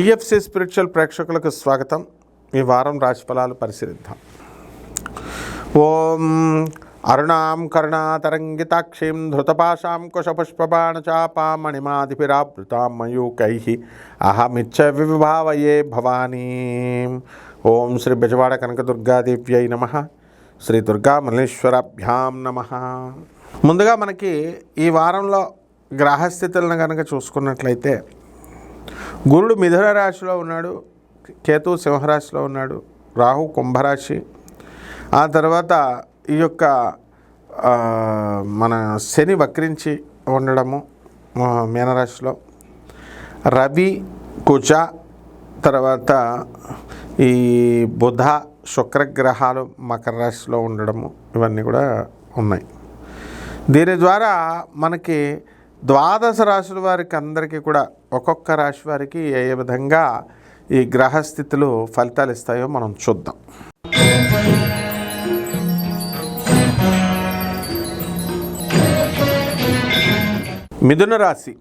TFC spiritual ప్రేక్షకులకు స్వాగతం. ఈ వారం రాశిఫలాలు పరిశీలిద్దాం. ఓం అరుణాం కరుణాతరంగితాక్షీం ధృతపాశాం కుశపుష్పబాణచాపాం మణిమాదిపిరావృతాం మయూకై అహమిచ్చ విభావయే భవానీ. ఓం శ్రీ బెజవాడ కనకదుర్గాదేవ్యై నమ. శ్రీ దుర్గా మల్లేశ్వరాభ్యాం నమ. ముందుగా మనకి ఈ వారంలో గ్రహస్థితులను కనుక చూసుకున్నట్లయితే గురుడు మిథున రాశిలో ఉన్నాడు కేతు సింహరాశిలో ఉన్నాడు రాహు కుంభరాశి. ఆ తర్వాత ఈ యొక్క మన శని వక్రించి ఉండడము మీనరాశిలో. రవి కుజ తర్వాత ఈ బుధ శుక్రగ్రహాలు మకర రాశిలో ఉండడము ఇవన్నీ కూడా ఉన్నాయి. దీని ద్వారా మనకి ద్వాదశ రాశుల వారికి అందరికీ కూడా ఒక్కొక్క రాశి వారికి ఏ ఏ విధంగా ఈ గ్రహస్థితులు ఫలితాలు ఇస్తాయో మనం చూద్దాం. మిథున రాశి.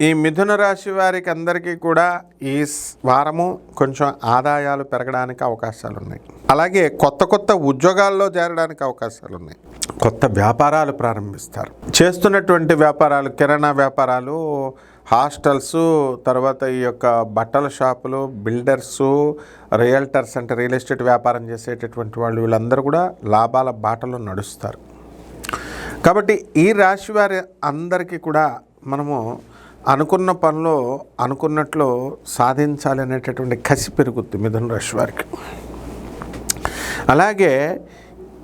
ఈ మిథున రాశి వారికి అందరికీ కూడా ఈ స్- వారము కొంచెం ఆదాయాలు పెరగడానికి అవకాశాలు ఉన్నాయి అలాగే కొత్త కొత్త ఉద్యోగాల్లో చేరడానికి అవకాశాలు ఉన్నాయి కొత్త వ్యాపారాలు ప్రారంభిస్తారు. చేస్తున్నటువంటి వ్యాపారాలు కిరాణా వ్యాపారాలు హాస్టల్స్ తర్వాత ఈ యొక్క బట్టల షాపులు బిల్డర్సు రియల్టర్స్ అంటే రియల్ ఎస్టేట్ వ్యాపారం చేసేటటువంటి వాళ్ళు వీళ్ళందరూ కూడా లాభాల బాటలో నడుస్తారు. కాబట్టి ఈ రాశి వారి అందరికీ కూడా మనము అనుకున్న పనిలో అనుకున్నట్లు సాధించాలి అనేటటువంటి కసి పెరుగుద్ది మిథున రాశి వారికి. అలాగే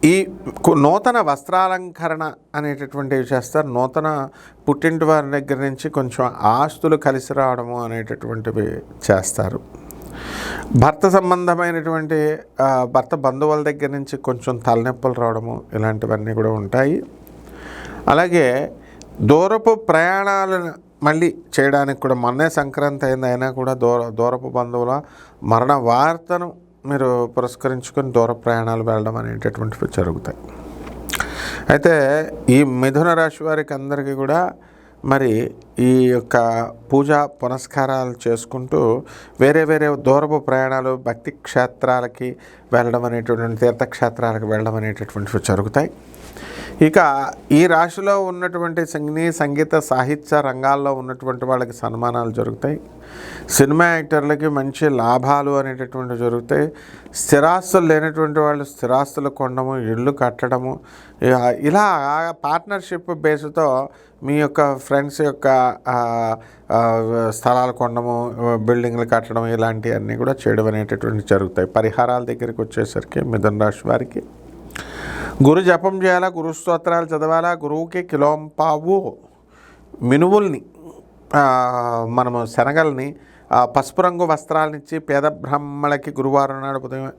ఈ కు- నూతన వస్త్రాలంకరణ అనేటటువంటివి చేస్తారు. నూతన పుట్టింటి వారి దగ్గర నుంచి కొంచెం ఆస్తులు కలిసి రావడము అనేటటువంటివి చేస్తారు. భర్త సంబంధమైనటువంటి భర్త బంధువుల దగ్గర నుంచి కొంచెం తలనొప్పులు రావడము ఇలాంటివన్నీ కూడా ఉంటాయి. అలాగే దూరపు ప్రయాణాలను మళ్ళీ చేయడానికి కూడా మొన్నే సంక్రాంతి అయింది అయినా కూడా దూర దూరపు బంధువుల మరణ వార్తను మీరు పురస్కరించుకొని దూర ప్రయాణాలు వెళ్ళడం అనేటటువంటివి జరుగుతాయి. అయితే ఈ మిథున రాశి వారికి అందరికీ కూడా మరి ఈ యొక్క పూజా పునస్కారాలు చేసుకుంటూ వేరే వేరే దూరపు ప్రయాణాలు భక్తి క్షేత్రాలకి వెళ్ళడం అనేటటువంటి తీర్థక్షేత్రాలకు వెళ్ళడం అనేటటువంటివి జరుగుతాయి. ఇక ఈ రాశిలో ఉన్నటువంటి సంగీ సంగీత సాహిత్య రంగాల్లో ఉన్నటువంటి వాళ్ళకి సన్మానాలు జరుగుతాయి. సినిమా యాక్టర్లకి మంచి లాభాలు అనేటటువంటి జరుగుతాయి. స్థిరాస్తులు లేనటువంటి వాళ్ళు స్థిరాస్తులు కొనడము ఇళ్ళు కట్టడము ఇలా పార్ట్నర్షిప్ బేస్తో మీ యొక్క ఫ్రెండ్స్ యొక్క స్థలాలు కొనడము బిల్డింగ్లు కట్టడం ఇలాంటివన్నీ కూడా చేయడం అనేటటువంటి జరుగుతాయి. పరిహారాల దగ్గరికి వచ్చేసరికి మిథున రాశి వారికి గురు జపం చేయాలా? గురు స్తోత్రాలు చదవాలా? గురువుకి కిలోంపావు మినువుల్ని మనము శనగల్ని పసుపు రంగు వస్త్రాలనిచ్చి పేద బ్రాహ్మణులకి గురువారం నాడు ఉదయం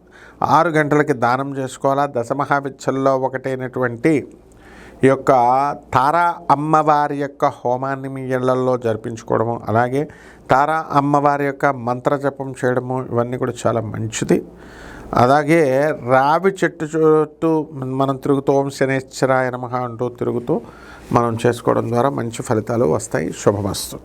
ఆరు గంటలకి దానం చేసుకోవాలా? దశమహావిచ్చల్లో ఒకటైనటువంటి ఈ యొక్క తారా అమ్మవారి యొక్క హోమాన్ని మీ ఇళ్ళలో జరిపించుకోవడము అలాగే తారా అమ్మవారి యొక్క మంత్ర జపం చేయడము ఇవన్నీ కూడా చాలా మంచిది. అలాగే రావి చెట్టు చుట్టూ మనం తిరుగుతూ ఓం శనేశ్వరాయ నమః అంటూ తిరుగుతూ మనం చేసుకోవడం ద్వారా మంచి ఫలితాలు వస్తాయి. శుభమస్తు.